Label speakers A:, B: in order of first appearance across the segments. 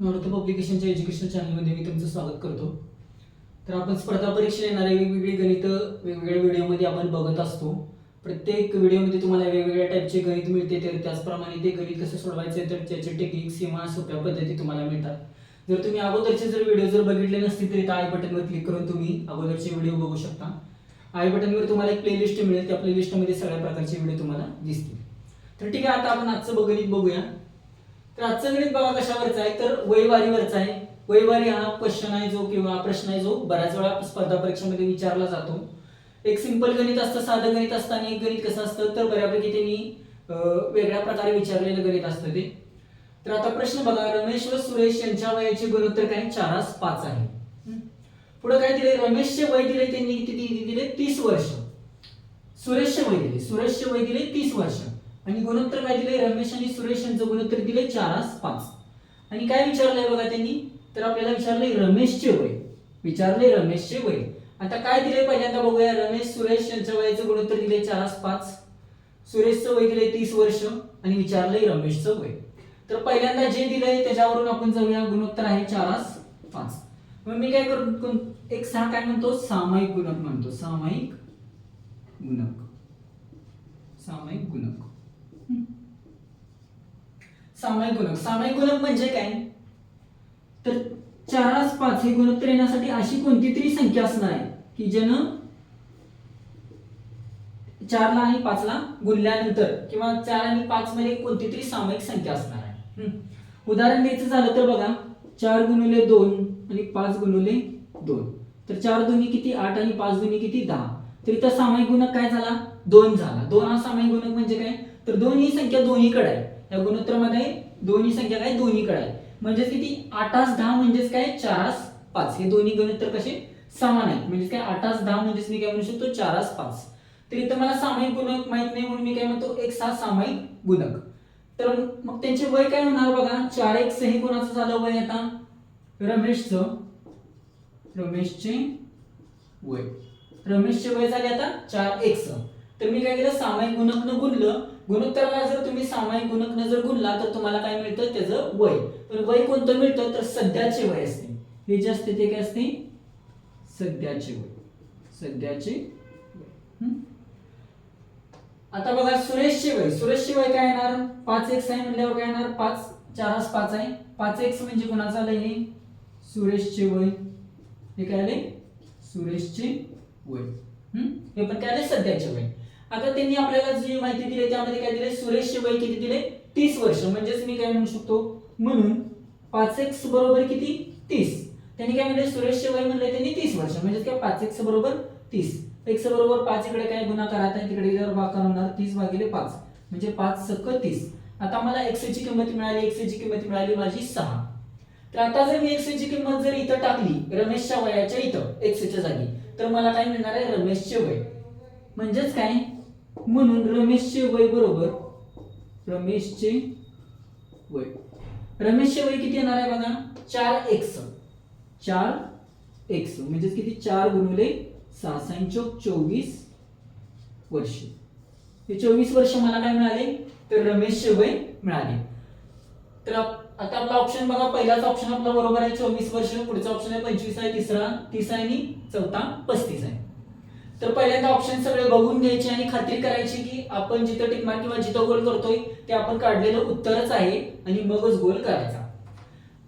A: North पब्लिकेशनच्या education चॅनलमध्ये मी तुमचं स्वागत करतो. तर आपण स्पर्धा परीक्षेला येणारे वेगवेगळी गणित वेगवेगळ्या व्हिडिओमध्ये आपण बघत असतो. प्रत्येक व्हिडिओमध्ये तुम्हाला वेगवेगळ्या टाईपचे गणित मिळते तर त्याचप्रमाणे ते गणित कसं सोडवायचे तर त्याचे टेक्निक्स किंवा सोप्या पद्धती तुम्हाला मिळतात. जर तुम्ही अगोदरचे जर व्हिडिओ जर बघितले नसतील तर आय बटनवर क्लिक करून तुम्ही अगोदरचे व्हिडिओ बघू शकता. आय बटनवर तुम्हाला एक प्लेलिस्ट मिळेल त्या प्लेलिस्टमध्ये सगळ्या प्रकारचे व्हिडिओ तुम्हाला दिसतील. तर ठीक आहे आता आपण आजचं गणित बघूया. तर आजचं गणित बघा कशावरचा आहे? तर वयवारीवरचा आहे. वयवारी हा क्वेश्चन आहे जो किंवा प्रश्न आहे जो बऱ्याच वेळा स्पर्धा परीक्षेमध्ये विचारला जातो. एक सिंपल गणित असतं साधं गणित असतं आणि एक गणित कसं असतं तर बऱ्यापैकी त्यांनी वेगळ्या प्रकारे विचारलेलं गणित असतं ते. तर आता प्रश्न बघा रमेश व सुरेश यांच्या वयाचे गुणोत्तर काय? चारास पाच आहे. पुढे काय दिले रमेशचे वय दिले त्यांनी किती? दिले तीस वर्ष. सुरेशचे वय दिले सुरेशचे वय दिले तीस वर्ष. आणि गुणोत्तर काय दिले रमेश आणि सुरेश यांचं गुणोत्तर दिले चारास पाच. आणि काय विचारलंय बघा त्यांनी? तर आपल्याला विचारलंय रमेशचे वय. विचारले रमेशचे वय. आता काय दिले पहिल्यांदा बघूया. रमेश सुरेश यांच्या वयाचं गुणोत्तर दिले चारास पाच. सुरेशचं वय दिले तीस वर्ष आणि विचारलंय रमेशचं वय. तर पहिल्यांदा जे दिलंय त्याच्यावरून आपण जाऊया. गुणोत्तर आहे चारास पाच. मग मी काय करू? एक सहा काय म्हणतो? सामायिक गुणक म्हणतो. सामायिक गुणक. सामायिक गुणक. सामायिक गुणक. सामायिक गुणक म्हणजे काय? तर चारास पाच हे गुणोत्तर येण्यासाठी अशी कोणती तरी संख्या असणार आहे? की ज्यानं चारला आणि पाचला गुणल्यानंतर किंवा चार आणि पाच मध्ये कोणती तरी सामायिक संख्या असणार आहे. उदाहरण द्यायचं झालं तर बघा चार गुणुले दोन आणि पाच गुणुले दोन. तर चार दोन्ही किती आठ आणि पाच दोन्ही किती दहा. तर इथं सामायिक गुणक काय झाला? दोन झाला. दोन हा सामायिक तर दोन ही संख्या दोन्हीकडे आहे. या गुणोत्तरामध्ये दोन्ही संख्या काय? दोन्हीकडे आहे. म्हणजेच किती? आठास दहा म्हणजेच काय? चारास पाच. हे दोन्ही गुणोत्तर कसे? समान आहेत. म्हणजेच काय? आठास दहा म्हणजेच मी काय म्हणू शकतो? चारास पाच. तर इथं मला सामायिक गुणक माहीत नाही म्हणून मी काय म्हणतो? एक सात सामायिक गुणक. तर मग त्यांचे वय काय होणार बघा? चार एक हे कोणाचं झालं वय आता? रमेशचं. रमेशचे वय. रमेशचे वय झाले आता चार एक्स तर मी काय केलं? सामायिक गुणकनं गुणलं. गुणोत्तराला जर तुम्ही सामायिक गुणकनं जर गुणला तर तुम्हाला काय मिळतं? त्याचं वय. पण वय कोणतं मिळतं? तर सध्याचे वय असते. हे जे असते ते काय असते? सध्याचे वय. सध्याचे आता बघा सुरेशचे वय. सुरेशचे वय काय येणार? पाच एक्स आहे म्हणल्यावर काय येणार? पाच चार पाच आहे. पाच एक्स म्हणजे कोणाचं आलं हे? सुरेशचे वय. हे काय आले सुरेशचे वय. हम्म? हे पण काय आले सध्याचे वय. आता त्यांनी आपल्याला जी माहिती दिली त्यामध्ये काय दिले सुरेशचे वय किती दिले? तीस वर्ष. म्हणजेच मी काय म्हणू शकतो? म्हणून पाच एक्स बरोबर किती? तीस. त्यांनी काय म्हणले सुरेशचे वय म्हणले त्यांनी तीस वर्ष. म्हणजे काय? पाच एक्स बरोबर तीस. एक्स बरोबर पाच इकडे काय गुणाकार आता तिकडे जर होणार. तीस भागिले पाच. म्हणजे पाच सक तीस. आता मला एक्स ची किंमत मिळाली. एक्स ची किंमत मिळाली माझी सहा. तर आता जर मी एक्स ची किंमत जर इथं टाकली रमेशच्या वयाच्या इथं एक्सच्या जागी तर मला काय मिळणार आहे? रमेशचे वय म्हणजेच काय? म्हणून रमेशचे वय बरोबर. रमेशचे वय. रमेशचे वय किती येणार आहे बघा? चार एक्स चार एक्स म्हणजेच किती? चार गुणुले सहा साईन चौक चोवीस वर्ष. हे चोवीस वर्ष मला काय मिळाले? तर रमेशचे वय मिळाले. तर आता आपला ऑप्शन बघा. पहिलाच ऑप्शन आपला बरोबर आहे चोवीस वर्ष. पुढचा ऑप्शन आहे पंचवीस आहे तिसरा तीस आहे आणि चौथा पस्तीस आहे. तर पहिल्यांदा ऑप्शन सगळे बघून घ्यायचे आणि खात्री करायची की आपण जिथं टिकमार किंवा जिथं गोल करतोय ते आपण काढलेलं उत्तरच आहे आणि मगच गोल करायचा.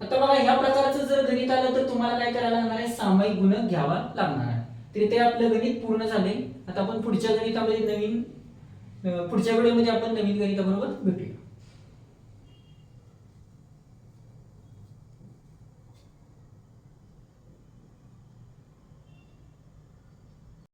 A: आता बघा ह्या प्रकारचं जर गणित आलं तर तुम्हाला काय करायला लागणार आहे? सामायिक गुणक घ्यावा लागणार आहे. तर ते आपलं गणित पूर्ण झाले आता आपण पुढच्या गणितामध्ये नवीन पुढच्या वेळेमध्ये आपण नवीन गणिताबरोबर भेटूया.